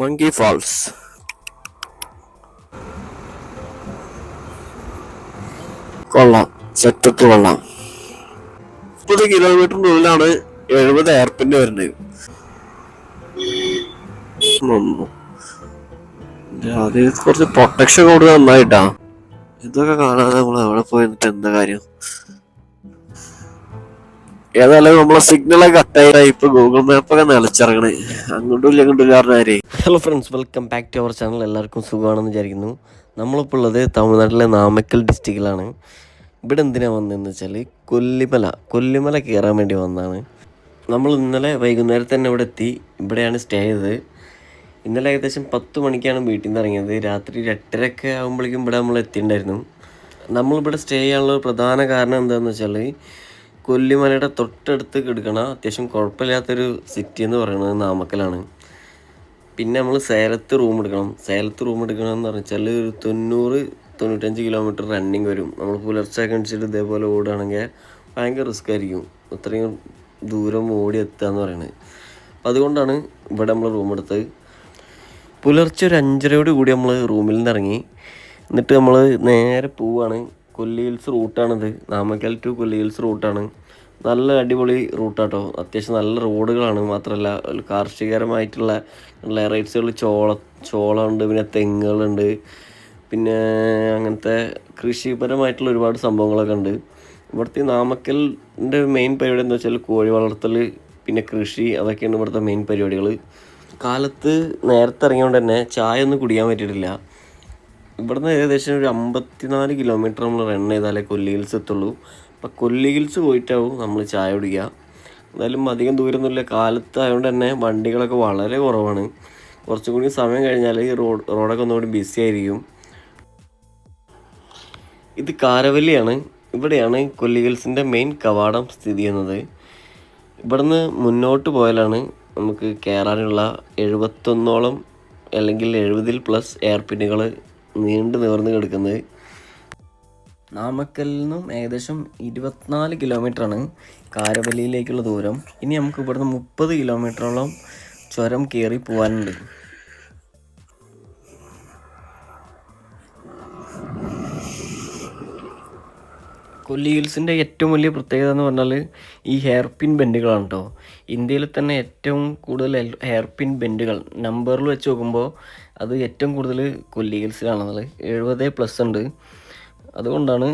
Monkey false കൊള്ളാം. Setup കൊള്ളാം. മുപ്പത് കിലോമീറ്ററിനുള്ളിലാണ് എഴുപത് എയർപിന്റെ വരുന്നത്. അത് കുറച്ച് പ്രൊട്ടക്ഷൻ കൊടുക്കാൻ നന്നായിട്ടാ. ഇതൊക്കെ കാണാതെ നമ്മൾ എവിടെ പോയി നിന്നിട്ട് എന്താ കാര്യം? ഏതായാലും നമ്മളെ സിഗ്നലൊക്കെ കട്ടായി ഇപ്പൊ ഗൂഗിൾ മാപ്പൊക്കെ നിലച്ചിറങ്ങണേ. അങ്ങോട്ടും ഇല്ല ഇങ്ങോട്ടും ഇല്ല പറഞ്ഞാരേ hello friends welcome back to our channel എല്ലാവർക്കും സുഖമാണെന്ന് വിചാരിക്കുന്നു. നമ്മളിപ്പോൾ ഉള്ളത് തമിഴ്നാട്ടിലെ നാമക്കൽ ഡിസ്ട്രിക്റ്റിലാണ് ഇവിടെ എന്തിനാ വന്നതെന്ന് വെച്ചാൽ കൊല്ലിമല കൊല്ലിമല കയറാൻ വേണ്ടി വന്നതാണ്. നമ്മൾ ഇന്നലെ വൈകുന്നേരം തന്നെ ഇവിടെ എത്തി. ഇവിടെയാണ് സ്റ്റേ ചെയ്തത്. ഇന്നലെ ഏകദേശം പത്ത് മണിക്കാണ് വീട്ടിൽ നിന്ന് ഇറങ്ങിയത്. രാത്രി എട്ടരയൊക്കെ ആകുമ്പോഴേക്കും ഇവിടെ നമ്മൾ എത്തിയിട്ടുണ്ടായിരുന്നു. നമ്മളിവിടെ സ്റ്റേ ചെയ്യാനുള്ള പ്രധാന കാരണം എന്താണെന്ന് വെച്ചാൽ കൊല്ലിമലയുടെ തൊട്ടടുത്ത് കിടക്കണ അത്യാവശ്യം കുഴപ്പമില്ലാത്തൊരു സിറ്റി എന്ന് പറയുന്നത് നാമക്കലാണ്. പിന്നെ നമ്മൾ സേലത്ത് റൂം എടുക്കണം. സേലത്ത് റൂം എടുക്കണം പറഞ്ഞാൽ ഒരു തൊണ്ണൂറ് തൊണ്ണൂറ്റഞ്ച് കിലോമീറ്റർ റണ്ണിങ് വരും. നമ്മൾ പുലർച്ചെ കഴിച്ചിട്ട് ഇതേപോലെ ഓടുകയാണെങ്കിൽ ഭയങ്കര റിസ്ക് ആയിരിക്കും. അത്രയും ദൂരം ഓടി എത്തുക എന്ന് പറയുന്നത് അപ്പം അതുകൊണ്ടാണ് ഇവിടെ നമ്മൾ റൂം എടുത്തത്. പുലർച്ചെ ഒരു അഞ്ചരയോട് കൂടി നമ്മൾ റൂമിൽ നിന്ന് ഇറങ്ങി. എന്നിട്ട് നമ്മൾ നേരെ പോവാണ്. കൊല്ലി ഹിൽസ് റൂട്ടാണിത് നാമക്കൽ ടു കൊല്ലി ഹിൽസ് റൂട്ടാണ് നല്ല അടിപൊളി റൂട്ടാട്ടോ അത്യാവശ്യം നല്ല റോഡുകളാണ് മാത്രമല്ല കാർഷികരമായിട്ടുള്ള റൈറ്റ്സുകൾ ചോള ചോളമുണ്ട് പിന്നെ തെങ്ങുകളുണ്ട്. പിന്നെ അങ്ങനത്തെ കൃഷിപരമായിട്ടുള്ള ഒരുപാട് സംഭവങ്ങളൊക്കെ ഉണ്ട്. ഇവിടുത്തെ നാമക്കലിന്റെ മെയിൻ പരിപാടി എന്താ വെച്ചാൽ കോഴി വളർത്തൽ പിന്നെ കൃഷി അതൊക്കെയാണ് ഇവിടുത്തെ മെയിൻ പരിപാടികൾ കാലത്ത് നേരത്തെ ഇറങ്ങിയോണ്ട് തന്നെ ചായ ഒന്നും കുടിക്കാൻ പറ്റിയിട്ടില്ല. ഇവിടുന്ന് ഏകദേശം ഒരു അമ്പത്തിനാല് കിലോമീറ്റർ നമ്മൾ റൺ ചെയ്താലേ കൊല്ലി ഹിൽസ് എത്തുള്ളൂ. അപ്പം കൊല്ലി ഹിൽസ് പോയിട്ടാവും നമ്മൾ ചായ കുടിക്കുക എന്തായാലും അധികം ദൂരമൊന്നുമില്ല കാലത്ത് ആയതുകൊണ്ട് തന്നെ വണ്ടികളൊക്കെ വളരെ കുറവാണ്. കുറച്ചും കൂടി സമയം കഴിഞ്ഞാൽ ഈ റോഡ് റോഡൊക്കെ ഒന്നുകൂടി ബിസി ആയിരിക്കും. ഇത് കാരവല്ലിയാണ്. ഇവിടെയാണ് കൊല്ലി ഹിൽസിന്റെ മെയിൻ കവാടം സ്ഥിതി ചെയ്യുന്നത്. ഇവിടുന്ന് മുന്നോട്ട് പോയാലാണ് നമുക്ക് കയറാനുള്ള എഴുപത്തൊന്നോളം അല്ലെങ്കിൽ എഴുപതിൽ പ്ലസ് എയർ പിന്നുകൾ നീണ്ടു നിവർന്ന് കിടക്കുന്നത്. നാമക്കലിൽ നിന്നും ഏകദേശം ഇരുപത്തിനാല് കിലോമീറ്ററാണ് കാരവല്ലിയിലേക്കുള്ള ദൂരം. ഇനി നമുക്ക് ഇവിടുന്ന് മുപ്പത് കിലോമീറ്ററോളം ചുരം കയറി പോകാനുണ്ട് കൊല്ലി ഏറ്റവും വലിയ പ്രത്യേകത എന്ന് പറഞ്ഞാൽ ഈ ഹെയർ പിൻ ബെൻഡുകളാണ് കേട്ടോ ഇന്ത്യയിൽ തന്നെ ഏറ്റവും കൂടുതൽ ഹെയർ പിൻ ബെൻഡുകൾ നമ്പറിൽ വെച്ച് നോക്കുമ്പോൾ അത് ഏറ്റവും കൂടുതൽ കൊല്ലി എഴുപത് പ്ലസ് ഉണ്ട്. അതുകൊണ്ടാണ്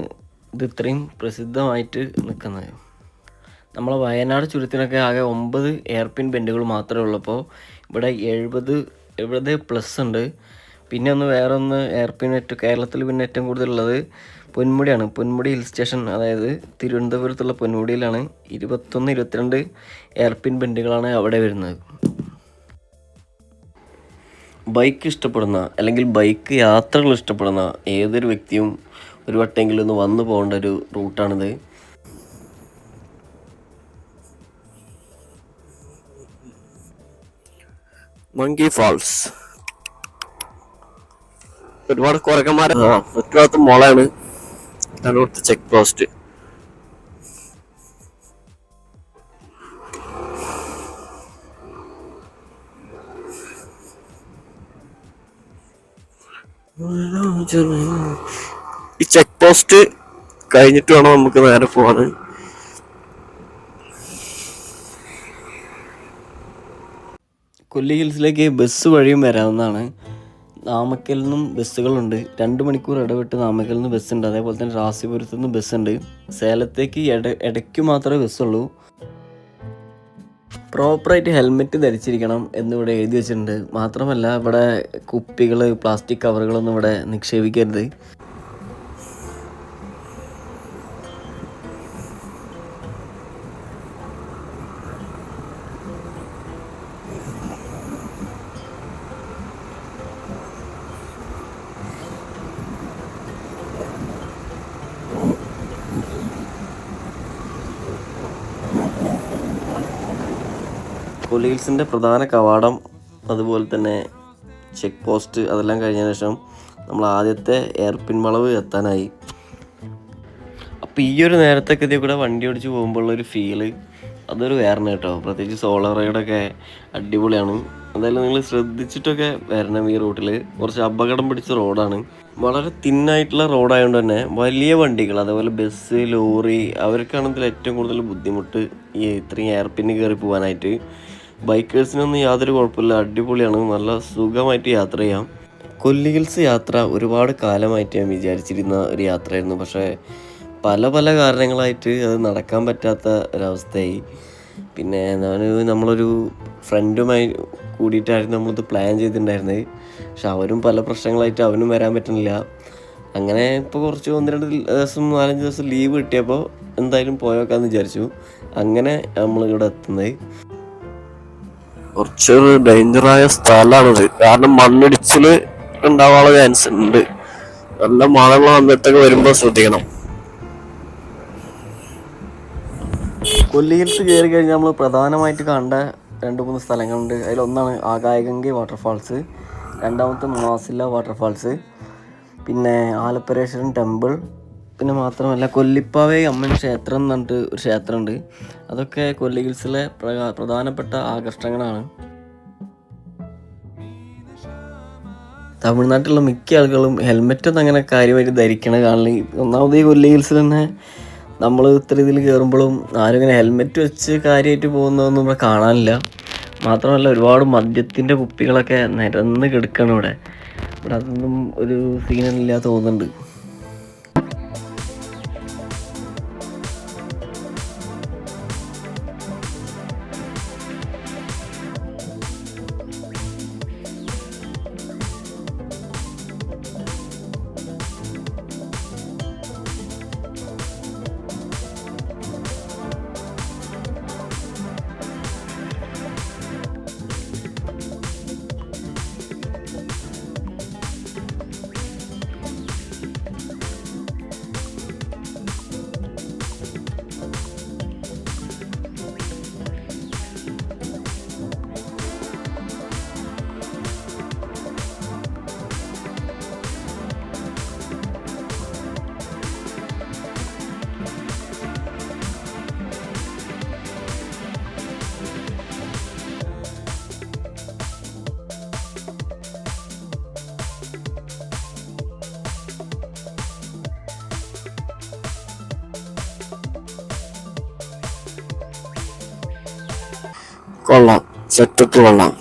ഇത് ഇത്രയും പ്രസിദ്ധമായിട്ട് നിൽക്കുന്നത്. നമ്മളെ വയനാട് ചുരത്തിനൊക്കെ ആകെ ഒമ്പത് ഹെയർ പിൻ ബെൻഡുകൾ മാത്രമേ ഉള്ളപ്പോൾ ഇവിടെ എഴുപത് എഴുപത് പ്ലസ് ഉണ്ട്. പിന്നെ ഒന്ന് വേറെ ഒന്ന് പിൻ ഏറ്റവും കേരളത്തിൽ പിന്നെ ഏറ്റവും കൂടുതലുള്ളത് പൊന്മുടിയാണ്. പൊന്മുടി ഹിൽ സ്റ്റേഷൻ അതായത് തിരുവനന്തപുരത്തുള്ള പൊന്മുടിയിലാണ് ഇരുപത്തൊന്ന് ഇരുപത്തിരണ്ട് എയർപിൻ ബെൻഡുകളാണ് അവിടെ വരുന്നത്. ബൈക്ക് ഇഷ്ടപ്പെടുന്ന അല്ലെങ്കിൽ ബൈക്ക് യാത്രകൾ ഇഷ്ടപ്പെടുന്ന ഏതൊരു വ്യക്തിയും ഒരു വട്ടെങ്കിലും ഒന്ന് വന്നു പോകേണ്ട ഒരു റൂട്ടാണിത് മങ്കി ഫാൾസ് ഒരുപാട് കുറക്കന്മാരെ ഒറ്റ മുളയാണ് അവിടുത്തെ ചെക്ക് പോസ്റ്റ്. ഈ ചെക്ക് പോസ്റ്റ് കഴിഞ്ഞിട്ട് വേണം നമുക്ക് നേരെ പോവാന്. കൊല്ലി ഹിൽസിലേക്ക് ബസ് വഴിയും വരാവുന്നതാണ്. നാമക്കലിൽ നിന്നും ബസ്സുകളുണ്ട്. രണ്ട് മണിക്കൂർ ഇടവിട്ട് നാമക്കലിൽ നിന്ന് ബസ്സുണ്ട്. അതേപോലെ തന്നെ റാസിപുരത്തു നിന്ന് ബസ്സുണ്ട്. സേലത്തേക്ക് ഇട ഇടയ്ക്ക് മാത്രമേ ബസ്സുള്ളൂ. പ്രോപ്പറായിട്ട് ഹെൽമെറ്റ് ധരിച്ചിരിക്കണം എന്നിവിടെ എഴുതി വെച്ചിട്ടുണ്ട്. മാത്രമല്ല ഇവിടെ കുപ്പികൾ പ്ലാസ്റ്റിക് കവറുകളൊന്നും ഇവിടെ നിക്ഷേപിക്കരുത്. കൊലീൽസിന്റെ പ്രധാന കവാടം അതുപോലെ തന്നെ ചെക്ക് പോസ്റ്റ് അതെല്ലാം കഴിഞ്ഞ ശേഷം നമ്മൾ ആദ്യത്തെ എയർപിൻ വളവ് എത്താനായി. അപ്പോൾ ഈ ഒരു നേരത്തൊക്കെ ഇതിൽ കൂടെ വണ്ടി ഓടിച്ച് പോകുമ്പോഴുള്ള ഒരു ഫീൽ അതൊരു വേറെ കേട്ടോ. പ്രത്യേകിച്ച് സോളർ റൈഡൊക്കെ അടിപൊളിയാണ്. എന്തായാലും നിങ്ങൾ ശ്രദ്ധിച്ചിട്ടൊക്കെ വരണം ഈ റൂട്ടിൽ കുറച്ച് അപകടം പിടിച്ച റോഡാണ് വളരെ തിന്നായിട്ടുള്ള റോഡായതുകൊണ്ട് തന്നെ വലിയ വണ്ടികൾ അതേപോലെ ബസ് ലോറി അവർക്കാണ് ഇതിൽ ഏറ്റവും കൂടുതൽ ബുദ്ധിമുട്ട് ഈ ഇത്രയും എയർപിന് കയറി പോകാനായിട്ട്. ബൈക്കേഴ്സിനൊന്നും യാതൊരു കുഴപ്പമില്ല. അടിപൊളിയാണ്. നല്ല സുഖമായിട്ട് യാത്ര ചെയ്യാം. കൊല്ലി ഹിൽസ് യാത്ര ഒരുപാട് കാലമായിട്ട് ഞാൻ വിചാരിച്ചിരുന്ന ഒരു യാത്രയായിരുന്നു. പക്ഷേ പല പല കാരണങ്ങളായിട്ട് അത് നടക്കാൻ പറ്റാത്ത ഒരവസ്ഥയായി. പിന്നെ ഞാൻ നമ്മളൊരു ഫ്രണ്ടുമായി കൂടിയിട്ടായിരുന്നു നമ്മളിത് പ്ലാൻ ചെയ്തിട്ടുണ്ടായിരുന്നത്. പക്ഷെ അവരും പല പ്രശ്നങ്ങളായിട്ട് അവനും വരാൻ പറ്റുന്നില്ല അങ്ങനെ ഇപ്പോൾ കുറച്ച് ഒന്ന് രണ്ട് ദിവസം നാലഞ്ച് ദിവസം ലീവ് കിട്ടിയപ്പോൾ എന്തായാലും പോയേക്കാന്ന് വിചാരിച്ചു. അങ്ങനെ നമ്മളിവിടെ എത്തുന്നത്. കുറച്ചൊരു ഡേഞ്ചറായ സ്ഥലമാണിത്. കാരണം മണ്ണിടിച്ചിൽ ഉണ്ടാവാനുള്ള ചാൻസ് ഉണ്ട്. നല്ല മഴകൾ വന്നിട്ടൊക്കെ വരുമ്പോൾ ശ്രദ്ധിക്കണം. കൊല്ലി ഹിൽസ് കയറി കഴിഞ്ഞാൽ നമ്മൾ പ്രധാനമായിട്ട് കണ്ട രണ്ട് മൂന്ന് സ്ഥലങ്ങളുണ്ട്. അതിലൊന്നാണ് ആകായഗംഗി വാട്ടർഫാൾസ് രണ്ടാമത്തെ മാസില്ല വാട്ടർഫാൾസ് പിന്നെ ആലപ്പരേശ്വരൻ ടെമ്പിൾ പിന്നെ മാത്രമല്ല കൊല്ലിപ്പാവേ അമ്മൻ ക്ഷേത്രം എന്ന് പറഞ്ഞിട്ട് ഒരു ക്ഷേത്രമുണ്ട്. അതൊക്കെ കൊല്ലി ഹിൽസിലെ പ്രധാനപ്പെട്ട ആകർഷണങ്ങളാണ്. തമിഴ്നാട്ടിലുള്ള മിക്ക ആളുകളും ഹെൽമെറ്റ് ഒന്നും അങ്ങനെ കാര്യമായിട്ട് ധരിക്കണ കാണില്ല ഒന്നാമത് ഈ കൊല്ലി ഹിൽസിൽ തന്നെ നമ്മൾ ഇത്ര ഇതിൽ കയറുമ്പോഴും ആരും ഇങ്ങനെ ഹെൽമെറ്റ് വെച്ച് കാര്യമായിട്ട് പോകുന്നതൊന്നും ഇവിടെ കാണാനില്ല. മാത്രമല്ല ഒരുപാട് മദ്യത്തിന്റെ കുപ്പികളൊക്കെ നിരന്ന് കിടക്കണം ഇവിടെ. ഇവിടെ അതൊന്നും ഒരു സീനല്ല തോന്നുന്നുണ്ട്. കൊള്ളാം സെറ്റപ്പ് കൊള്ളാം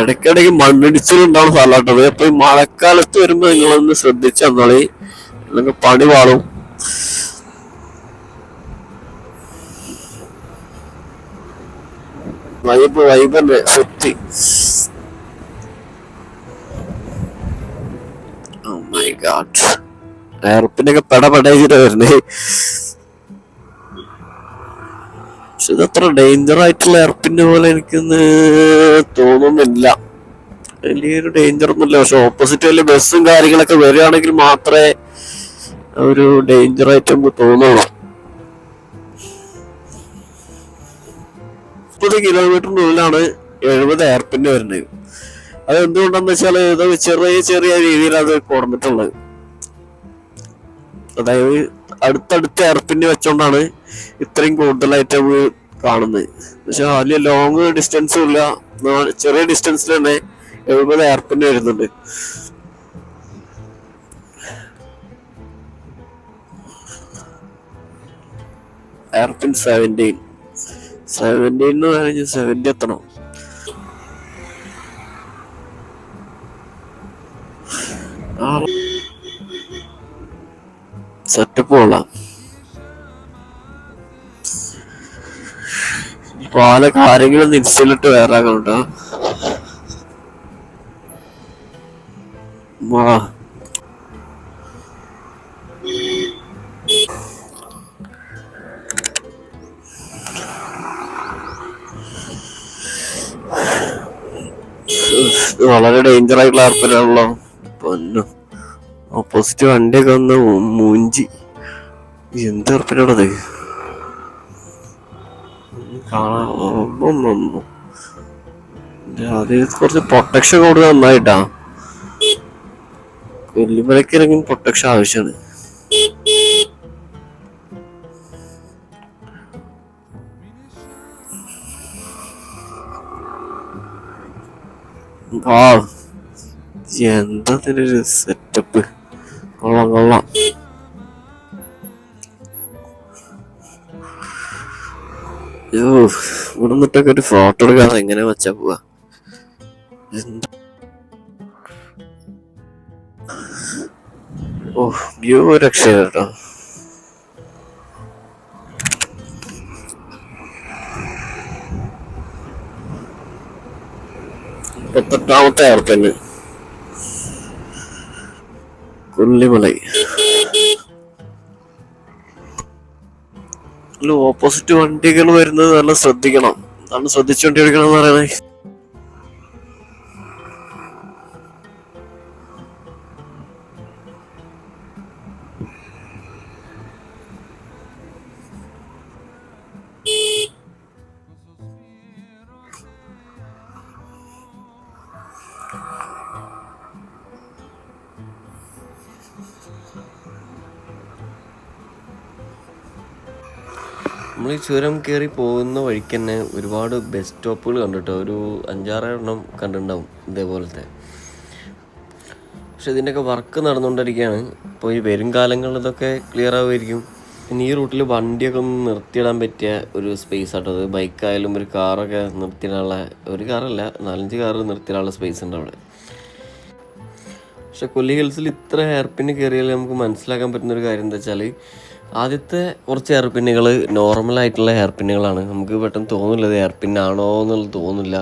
ഇടയ്ക്കിടയ്ക്ക് മണ്ണിടിച്ചിലുണ്ടാവുന്ന സ്ഥലമാട്ടത് അപ്പൊ ഈ മഴക്കാലത്ത് വരുമ്പോ നിങ്ങളൊന്ന് ശ്രദ്ധിച്ചു തന്നോളി അല്ലെങ്കിൽ പണി പാളും. വൈബ് വൈബല്ലേ സെറ്റ് ഓ മൈ ഗാഡ് എയർപിന്റെ ഒക്കെ പെട പക്ഷെ ഇതത്ര ഡേഞ്ചർ ആയിട്ടുള്ള എയർപിന്റെ പോലെ എനിക്കൊന്ന് തോന്നുന്നില്ല. വലിയൊരു ഡേഞ്ചർ ഒന്നുമില്ല പക്ഷെ ഓപ്പോസിറ്റ് വലിയ ബസ്സും കാര്യങ്ങളൊക്കെ വരികയാണെങ്കിൽ മാത്രമേ ഒരു ഡേഞ്ചർ ആയിട്ട് നമുക്ക് തോന്നുള്ളൂ മുപ്പത് കിലോമീറ്ററിനുള്ളിലാണ് എഴുപത് എയർപിന്റെ വരുന്നത്. അത് എന്തുകൊണ്ടെന്ന് വെച്ചാൽ ഇത് ചെറിയ ചെറിയ രീതിയിൽ അത് കൊടുത്തിട്ടുള്ളത്. അതായത് അടുത്തടുത്ത് എറപ്പിന്റെ വെച്ചോണ്ടാണ് ഇത്രയും കൂടുതലായിട്ട് നമ്മൾ കാണുന്നത്. പക്ഷെ വലിയ ലോങ് ഡിസ്റ്റൻസും ഇല്ല. ചെറിയ ഡിസ്റ്റൻസിൽ തന്നെ എഴുപത് എയർപിന് വരുന്നുണ്ട്. എയർപിൻ സെവന്റീൻ സെവന്റീൻ എന്ന് പറഞ്ഞാൽ സെവന്റി എത്തണം. ആ സെറ്റപ്പ് കൊള്ളാം. ആരെങ്കിലും ഒന്ന് ഇൻസ്റ്റലിട്ട് വേറെ കേട്ടോ വാ. വളരെ ഡേഞ്ചർ ആയിട്ടുള്ള ആർപ്പനാണല്ലോ പൊന്നു. ഓപ്പോസിറ്റ് വണ്ടിയൊക്കെ വന്ന് മൂഞ്ചി. എന്ത് ഉറപ്പിലുള്ളത് അത് കുറച്ച് പ്രൊട്ടക്ഷൻ കൂടുതൽ നന്നായിട്ടാ. വെല്ലുമലയ്ക്ക് ഇറങ്ങി പ്രൊട്ടക്ഷൻ ആവശ്യമാണ് എന്താ സെറ്റപ്പ് കൊള്ളാം കൊള്ളാം യോ ഇവിടെ നിന്നിട്ടൊക്കെ ഒരു ഫോട്ടോ എടുക്കാതെ എങ്ങനെ വെച്ചാ പോവാ. ഓ വ്യൂ രക്ഷ കേട്ടോ മുപ്പത്തെട്ടാമത്തെ എയർപ്പെന്ന് കൊല്ലിമലൈ ഓപ്പോസിറ്റ് വണ്ടികൾ വരുന്നത് നല്ല ശ്രദ്ധിക്കണം. അതാണ് ശ്രദ്ധിച്ചു വണ്ടി എടുക്കണം എന്ന് പറയുന്നത് ചുരം കയറി പോകുന്ന വഴിക്ക് തന്നെ ഒരുപാട് ബസ് സ്റ്റോപ്പുകൾ കണ്ടിട്ടോ? ഒരു അഞ്ചാറെണ്ണം കണ്ടിട്ടുണ്ടാവും ഇതേപോലത്തെ. പക്ഷെ ഇതിന്റെയൊക്കെ വർക്ക് നടന്നുകൊണ്ടിരിക്കുകയാണ്. ഇപ്പോൾ ഈ വരും കാലങ്ങളിൽ ഇതൊക്കെ ക്ലിയർ ആവുമായിരിക്കും. പിന്നെ ഈ റൂട്ടിൽ വണ്ടിയൊക്കെ ഒന്ന് നിർത്തിയിടാൻ പറ്റിയ ഒരു സ്പേസ് ആട്ടോ അത്. ബൈക്കായാലും ഒരു കാറൊക്കെ നിർത്തിയിടാനുള്ള ഒരു കാറല്ല നാലഞ്ച് കാറ് നിർത്തിയിടാനുള്ള സ്പേസ് ഉണ്ട് അവിടെ. പക്ഷെ കൊല്ലി ഹിൽസിൽ ഇത്ര ഹെയർപിന് കയറിയാൽ നമുക്ക് മനസ്സിലാക്കാൻ പറ്റുന്ന ഒരു കാര്യം എന്താ വെച്ചാൽ ആദ്യത്തെ കുറച്ച് ഹെയർ പിന്നുകൾ നോർമൽ ആയിട്ടുള്ള ഹെയർ പിന്നുകളാണ് നമുക്ക് പെട്ടെന്ന് തോന്നില്ല ഇത് ഹെയർ പിന്നാണോ എന്നുള്ളത് തോന്നില്ല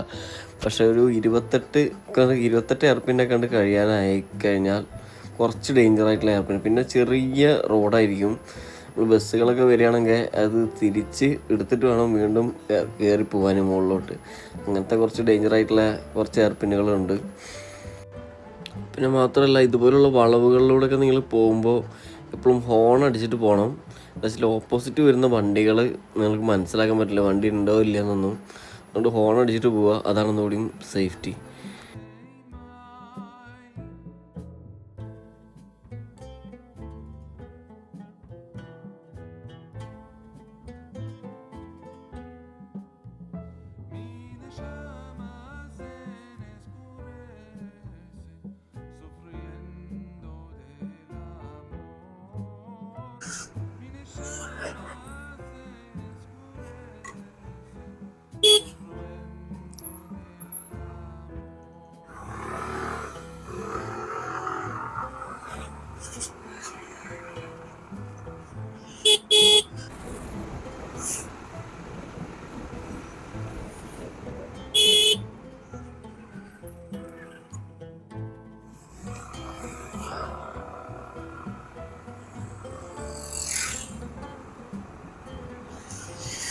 പക്ഷെ ഒരു ഇരുപത്തെട്ട് ഇരുപത്തെട്ട് ഹെയർ പിന്നൊക്കെ കണ്ട് കഴിയാനായി കഴിഞ്ഞാൽ കുറച്ച് ഡേഞ്ചർ ആയിട്ടുള്ള ഹെയർ പിൻ പിന്നെ ചെറിയ റോഡായിരിക്കും. ബസ്സുകളൊക്കെ വരികയാണെങ്കിൽ അത് തിരിച്ച് എടുത്തിട്ട് വേണം വീണ്ടും കയറി പോകാനും മുകളിലോട്ട്. അങ്ങനത്തെ കുറച്ച് ഡേഞ്ചർ ആയിട്ടുള്ള കുറച്ച് ഹെയർ പിന്നുകളുണ്ട് പിന്നെ മാത്രമല്ല ഇതുപോലുള്ള വളവുകളിലൂടെയൊക്കെ നിങ്ങൾ പോകുമ്പോൾ എപ്പോഴും ഹോൺ അടിച്ചിട്ട് പോകണം പക്ഷേ ഓപ്പോസിറ്റ് വരുന്ന വണ്ടികൾ നിങ്ങൾക്ക് മനസ്സിലാക്കാൻ പറ്റില്ല. വണ്ടി ഉണ്ടോ ഇല്ല എന്നൊന്നും. അതുകൊണ്ട് ഹോൺ അടിച്ചിട്ട് പോവുക അതാണ് ഒന്നുകൂടിയും സേഫ്റ്റി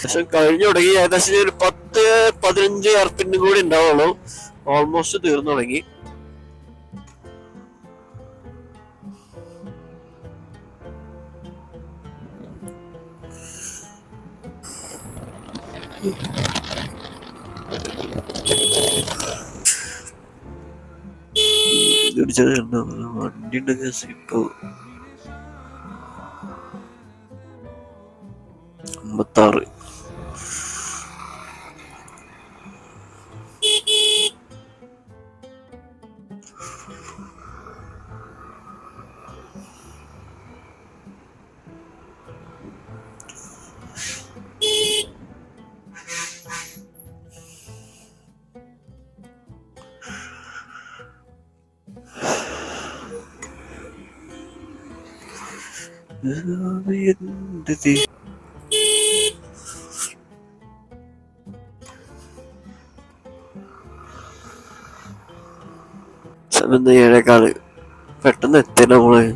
പക്ഷെ കഴിഞ്ഞു തുടങ്ങി ഏകദേശം ഒരു പത്ത് പതിനഞ്ച് എയർപിന്നും കൂടി ഉണ്ടാവുള്ളൂ. ഓൾമോസ്റ്റ് തീർന്നു തുടങ്ങി. വണ്ടിണ്ടാറ് ഏഴേക്കാൾ. പെട്ടെന്ന് എത്തി നമ്മൾ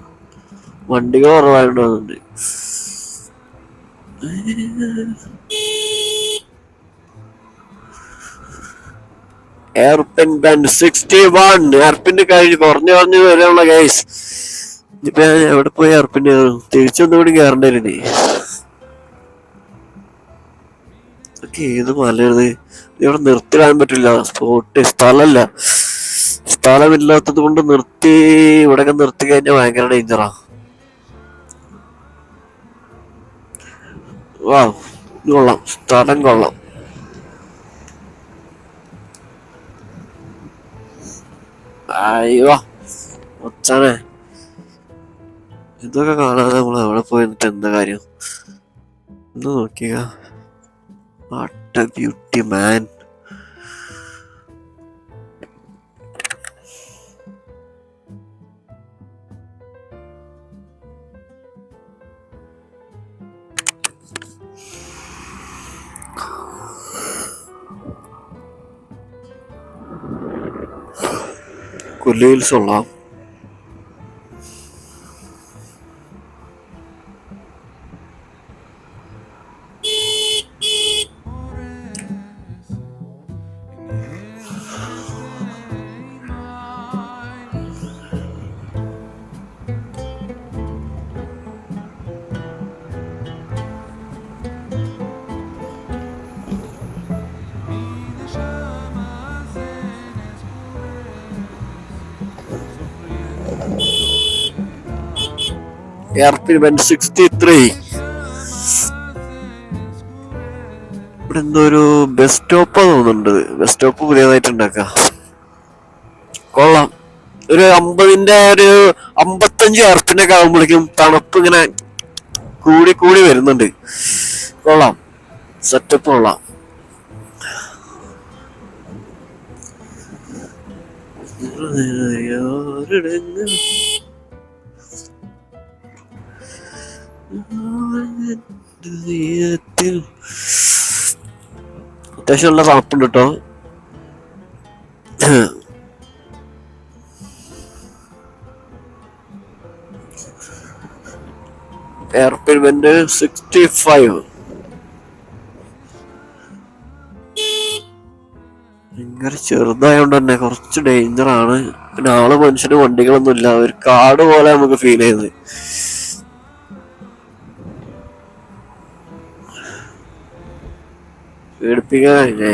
വണ്ടികൾ കുറവായോണ്ട് വന്നിട്ടുണ്ട്. Hairpin bend sixty one hairpin കഴിഞ്ഞ് കുറഞ്ഞു കുറഞ്ഞു വരെയുള്ള ഗൈസ് ഇപ്പൊ ഞാൻ എവിടെ പോയി അർപ്പിന്റെ തിരിച്ചൊന്നും കൂടി കയറേണ്ടി ഇതൊക്കെ ഏത് മലയത് ഇവിടെ നിർത്തിടാൻ പറ്റില്ല. സ്പോട്ട് സ്ഥലമല്ല സ്ഥലമില്ലാത്തത് കൊണ്ട് നിർത്തി ഇവിടെയൊക്കെ നിർത്തി കഴിഞ്ഞാൽ ഭയങ്കര ഡേഞ്ചറാ. വാ കൊള്ളാം. സ്ഥലം കൊള്ളാം. അയ്യോ ഒച്ചാനെ ഇതൊക്കെ കാണാതെ നമ്മൾ അവിടെ പോയി നിന്നിട്ട് എന്താ കാര്യം? ഒന്ന് നോക്കിയ what a beauty man കൊല്ലയിൽ hills hairpin bend sixty three ഇവിടെ എന്തോ ഒരു ബസ് സ്റ്റോപ്പ് തോന്നുന്നുണ്ട്. ബസ് സ്റ്റോപ്പ് പുതിയതായിട്ട് കൊള്ളാം. ഒരു അമ്പതിന്റെ ഒരു അമ്പത്തഞ്ച് എയർപിന്റെ ഒക്കെ ആകുമ്പോഴേക്കും തണുപ്പ് ഇങ്ങനെ കൂടി കൂടി വരുന്നുണ്ട്. കൊള്ളാം. സെറ്റപ്പ് കൊള്ളാം. ഹൃദയത്തിൽ അത്യാവശ്യം നല്ല തണുപ്പുണ്ട് കേട്ടോ പേയ്മെന്റ് സിക്സ്റ്റി ഫൈവ് ഭയങ്കര ചെറുതായോണ്ട് തന്നെ കുറച്ച് ഡേഞ്ചറാണ് പിന്നെ ആൾ മനുഷ്യന് വണ്ടികളൊന്നും ഇല്ല ഒരു കാട് പോലെ നമുക്ക് ഫീൽ ചെയ്യുന്നത്. പേടിപ്പിക്കാനല്ലേ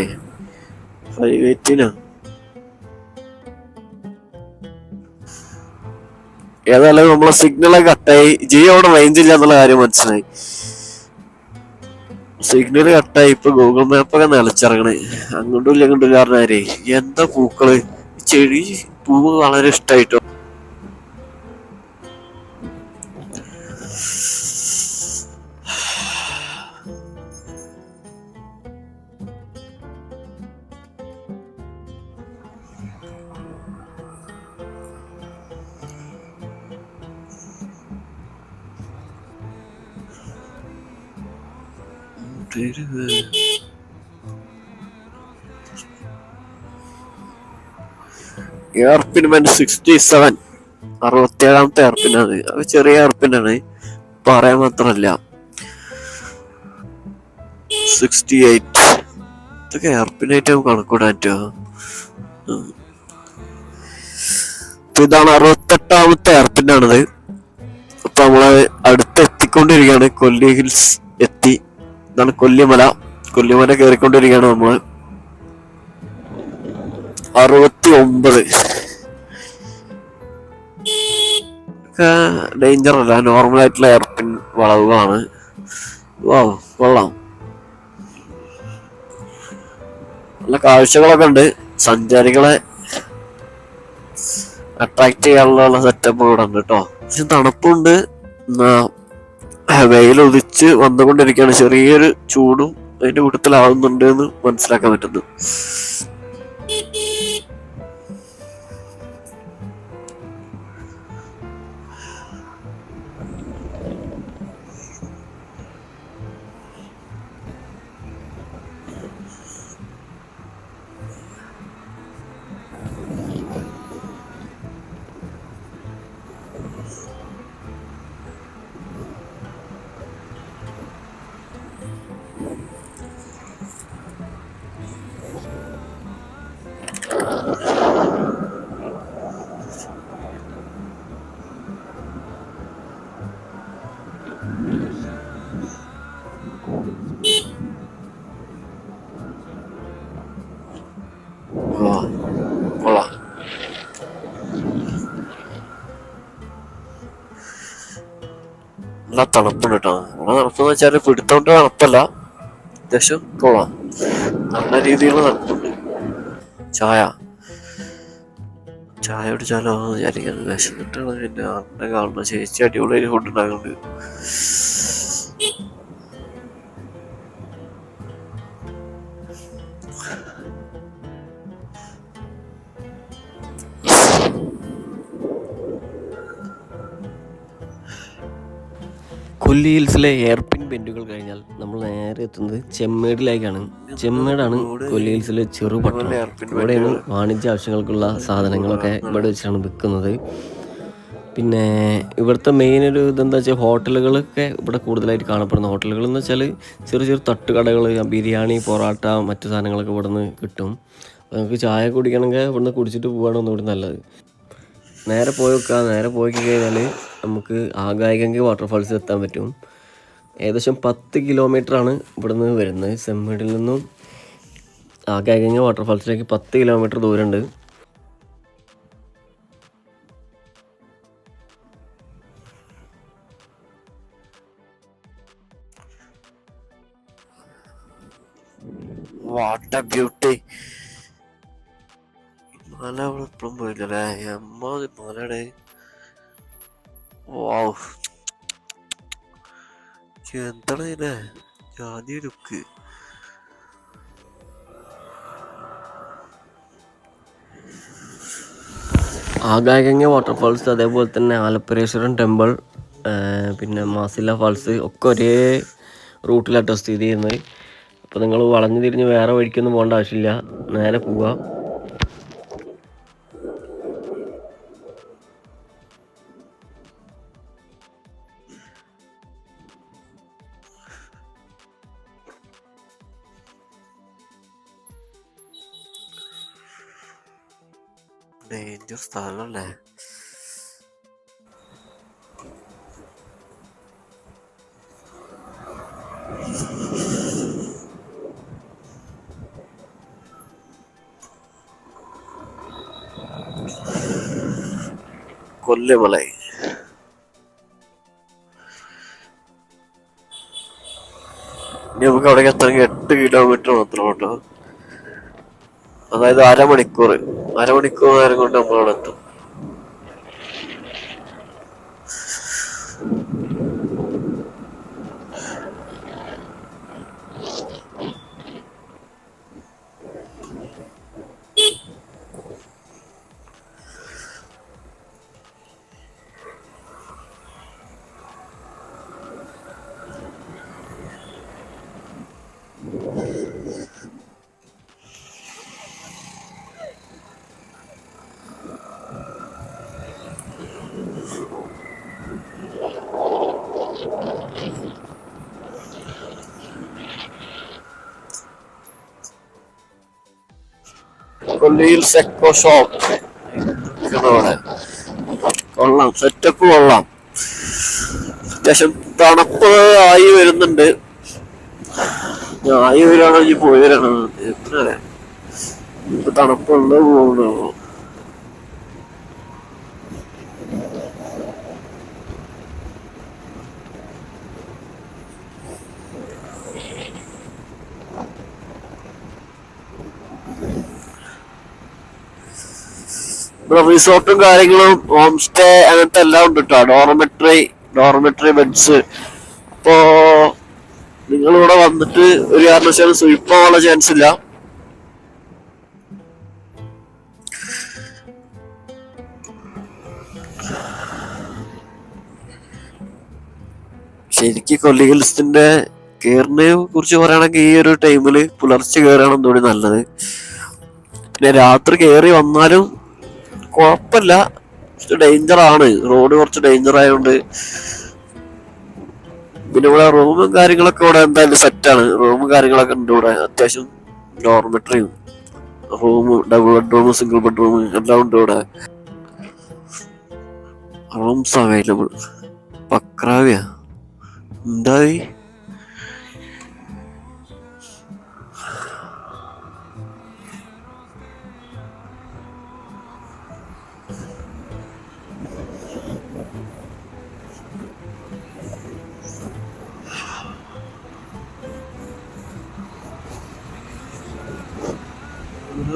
ഫൈവ് എയ്റ്റിനാ ഏതായാലും നമ്മളെ സിഗ്നൽ കട്ടായി ജിയോ അവിടെ റേഞ്ച് ഇല്ല എന്നുള്ള കാര്യം മനസ്സിലായി. സിഗ്നൽ കട്ടായി ഇപ്പൊ ഗൂഗിൾ മാപ്പൊക്കെ നിലച്ചിറങ്ങണേ. അങ്ങോട്ടും ഇല്ല അങ്ങോട്ടും കാരണാരേ എന്താ പൂക്കൾ? ചെടി പൂവ് വളരെ ഇഷ്ടായിട്ടോ? എയർപിൻമെന്റ് സിക്സ്റ്റി സെവൻ. അറുപത്തിയേഴാമത്തെ എയർപിനാണ്. അത് ചെറിയ എയർപിനാണ്. പറയാൻ മാത്രമല്ല സിക്സ്റ്റി എയ്റ്റ്. ഇതൊക്കെ എയർപിനായിട്ട് നമുക്ക് കണക്കൂടാൻ പറ്റുമോ? ഇതാണ് അറുപത്തെട്ടാമത്തെ എയർപിനാണിത്. അപ്പൊ നമ്മൾ അടുത്തെത്തിക്കൊണ്ടിരിക്കുകയാണ് കൊല്ലി ഹിൽസ്. ഇതാണ് കൊല്ലിമല. കൊല്ലിമല കയറിക്കൊണ്ടിരിക്കുകയാണ് നമ്മൾ അറുപത്തി ഒമ്പത് ഡേഞ്ചർ അല്ല. നോർമൽ ആയിട്ടുള്ള എയർപിൻ വളവുകളാണ്. വാ കൊള്ളാം. നല്ല കാഴ്ചകളൊക്കെ ഉണ്ട്. സഞ്ചാരികളെ അട്രാക്ട് ചെയ്യാനുള്ള സെറ്റപ്പ് ഇവിടെ ഉണ്ട് കേട്ടോ. പക്ഷെ തണുപ്പുണ്ട്. എന്നാ വെയിൽ ഉദിച്ച് വന്നുകൊണ്ടിരിക്കുകയാണ്. ചെറിയൊരു ചൂടും അതിന്റെ കൂട്ടത്തിലാവുന്നുണ്ട് എന്ന് മനസ്സിലാക്കാൻ പറ്റുന്നു. നല്ല തണുപ്പുണ്ട് കേട്ടോ. നല്ല തണുപ്പെന്ന് വെച്ചാൽ പിടുത്തോണ്ട് തണുപ്പല്ല. അത്യാവശ്യം കൊള്ളാം. നല്ല രീതിയിലുള്ള തണുപ്പുണ്ട്. ചായ. ചായ കുടിച്ചാലോ എന്ന് വിചാരിക്കുന്നത് വിശന്നിട്ടാണ് പിന്നെ അന്നെ കാണുന്ന ചേച്ചി അടിപൊളി ഫുഡ് ഉണ്ടാക്കുന്നുണ്ട്. കൊല്ലി ഹിൽസിലെ എയർപിൻ ബെൻഡുകൾ കഴിഞ്ഞാൽ നമ്മൾ നേരെ എത്തുന്നത് ചെമ്മേടിലേക്കാണ്. ചെമ്മേടാണ് കൊല്ലി ഹിൽസിലെ ചെറുപട്ടണം ഇവിടെയാണ് വാണിജ്യ ആവശ്യങ്ങൾക്കുള്ള സാധനങ്ങളൊക്കെ ഇവിടെ വെച്ചാണ് വിൽക്കുന്നത്. പിന്നെ ഇവിടുത്തെ മെയിൻ ഒരു ഇതെന്താ വെച്ചാൽ ഹോട്ടലുകളൊക്കെ ഇവിടെ കൂടുതലായിട്ട് കാണപ്പെടുന്ന ഹോട്ടലുകൾ എന്ന് വെച്ചാൽ ചെറിയ ചെറിയ തട്ടുകടകൾ ബിരിയാണി പൊറോട്ട മറ്റു സാധനങ്ങളൊക്കെ ഇവിടെ നിന്ന് കിട്ടും. നമുക്ക് ചായ കുടിക്കണമെങ്കിൽ ഇവിടുന്ന് കുടിച്ചിട്ട് പോവുകയാണ് ഒന്നുകൂടി നല്ലത്. നേരെ പോയി വെക്കുക. നേരെ പോയി കഴിഞ്ഞാൽ നമുക്ക് ആഗായികങ്കി വാട്ടർഫാൾസിൽ എത്താൻ പറ്റും. ഏകദേശം പത്ത് കിലോമീറ്ററാണ് ഇവിടെ നിന്ന് വരുന്നത്. സെമ്മീഡിൽ നിന്നും ആഗായികങ്കി വാട്ടർഫാൾസിലേക്ക് പത്ത് കിലോമീറ്റർ ദൂരമുണ്ട്. വാട്ട് ബ്യൂട്ടി മല എപ്പോഴും പോയില്ലല്ലേ അമ്മ മലയുടെ എന്താണ് ഇതിനെ ജാതി ലുക്ക് ആഗായികങ്കി വാട്ടർഫാൾസ് അതേപോലെ തന്നെ ആലപ്പുരേശ്വരൻ ടെമ്പിൾ പിന്നെ മാസില ഫാൾസ് ഒക്കെ ഒരേ റൂട്ടിലാട്ടോ സ്ഥിതി ചെയ്യുന്നത് അപ്പോൾ നിങ്ങൾ വളഞ്ഞു തിരിഞ്ഞ് വേറെ വഴിക്കൊന്നും പോകേണ്ട ആവശ്യമില്ല. നേരെ പോവുക ഡേഞ്ചർ സ്ഥലമല്ലേ കൊല്ലിമലൈ ഇനി നമുക്ക് അവിടേക്ക് എത്തണമെങ്കിൽ എട്ട് കിലോമീറ്റർ മാത്രമേ കേട്ടോ അതായത് അരമണിക്കൂർ അരമണിക്കൂർ നേരം കൊണ്ട് നമ്മളവിടെ എത്തും. കൊല്ലിയിൽ സെക്കോ ഷോപ്പ് കൊള്ളാം. സെറ്റപ്പ് കൊള്ളാം. അത്യാവശ്യം തണുപ്പ് ആയി വരുന്നുണ്ട്. ആയി വരാണോ പോയി വരണം. എത്ര? തണുപ്പുണ്ട് പോകുന്നു. റിസോർട്ടും കാര്യങ്ങളും ഹോം സ്റ്റേ അങ്ങനത്തെ എല്ലാം ഉണ്ട് കേട്ടോ ഡോർമെട്രി ഡോർമെട്രി ബെഡ്സ് അപ്പോ നിങ്ങൾ ഇവിടെ വന്നിട്ട് ഒരു കാരണവശാലും സുയിപ്പാവാനുള്ള ചാൻസ് ഇല്ല. ശരിക്ക് കൊല്ലി ഹിൽസിന്റെ കേറിനെ കുറിച്ച് പറയുകയാണെങ്കിൽ ഈ ഒരു ടൈമിൽ പുലർച്ചെ കയറുകയാണെന്ന് തോന്നി നല്ലത്. പിന്നെ രാത്രി കയറി വന്നാലും കുഴപ്പമില്ല. ഡേഞ്ചർ ആണ്. റോഡ് കുറച്ച് ഡേഞ്ചർ ആയതുകൊണ്ട് പിന്നെ ഇവിടെ റൂമും കാര്യങ്ങളൊക്കെ ഇവിടെ എന്തായാലും സെറ്റാണ് റൂമും കാര്യങ്ങളൊക്കെ ഉണ്ട് ഇവിടെ. അത്യാവശ്യം ഡോർമെട്രിയും റൂമും ഡബിൾ ബെഡ്റൂം സിംഗിൾ ബെഡ്റൂം എല്ലാം ഉണ്ട് ഇവിടെ. റൂംസ് അവൈലബിൾ പക്രാവിയ. എന്തായി?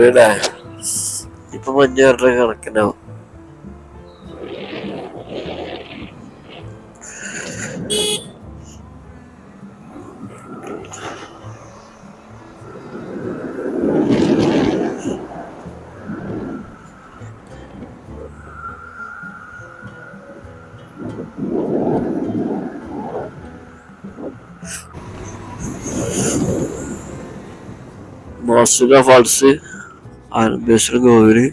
alhamdulillah di pemanjar dengar kenal Nossa, já. Anandeshwaram ഗോവര്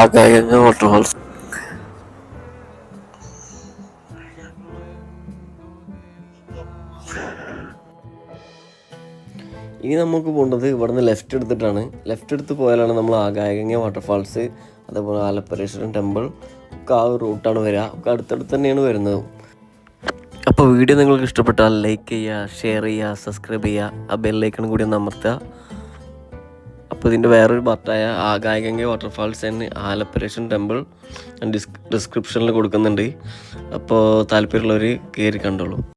ആകായങ്ങ വാട്ടർഫാൾസ് ഇനി നമുക്ക് പോകേണ്ടത് ഇവിടുന്ന് ലെഫ്റ്റ് എടുത്തിട്ടാണ്. ലെഫ്റ്റ് എടുത്ത് പോയാലാണ് നമ്മൾ ആകായഗംഗ വാട്ടർഫാൾസ് അതേപോലെ ആലപ്പരേശ്വരൻ ടെമ്പിൾ ഒക്കെ ആ റൂട്ടാണ് വരിക. ഒക്കെ അടുത്തടുത്ത് തന്നെയാണ് വരുന്നത്. അപ്പോൾ വീഡിയോ നിങ്ങൾക്ക് ഇഷ്ടപ്പെട്ടാൽ ലൈക്ക് ചെയ്യുക ഷെയർ ചെയ്യുക സബ്സ്ക്രൈബ് ചെയ്യുക ആ ബെല്ലൈക്കൺ കൂടി ഒന്ന് അമർത്തുക. അപ്പോൾ ഇതിന്റെ വേറൊരു പാർട്ടായ ആകായഗംഗ വാട്ടർഫാൾസ് ആൻഡ് ആലപ്പരേഷൻ ടെമ്പിൾ ഡിസ് ഡിസ്ക്രിപ്ഷനിൽ കൊടുക്കുന്നുണ്ട്. അപ്പോൾ താല്പര്യമുള്ളവർ കയറി കണ്ടോളൂ.